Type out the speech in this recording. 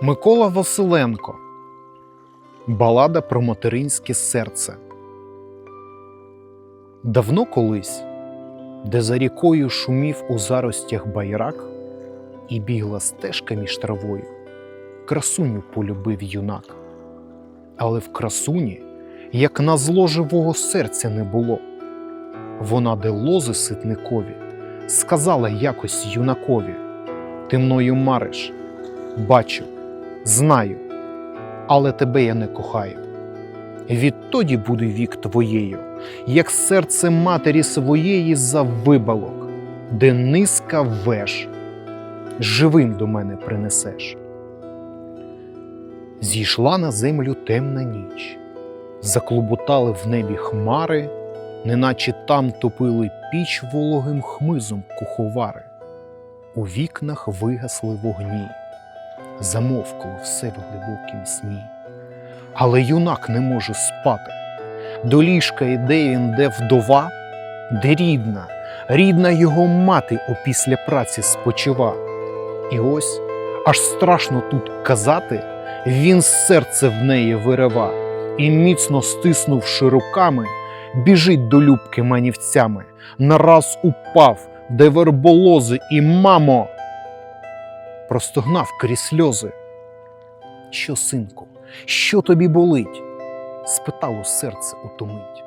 Микола Василенко. Балада про материнське серце. Давно колись, де за рікою шумів у заростях байрак, і бігла стежка між травою, красуню полюбив юнак. Але в красуні, як на зло живого серця не було. Вона, де лози ситникові, сказала якось юнакові: Ти мною мариш, бачу, знаю, але тебе я не кохаю. Відтоді буде вік твоєю, як серце матері своєї за вибалок, де низка веж, живим до мене принесеш. Зійшла на землю темна ніч, заклуботали в небі хмари, неначе там топили піч вологим хмизом куховари. У вікнах вигасли вогні, замовкло все в глибокім сні. Але юнак не може спати. До ліжка йде він, де вдова, де рідна, рідна його мати опісля праці спочива. І ось аж страшно тут казати, він серце в неї вирива і, міцно стиснувши руками, біжить до любки манівцями, нараз упав, де верболози, і мамо. Простогнав крізь сльози. Що, синку, що тобі болить? спитало серце у ту мить.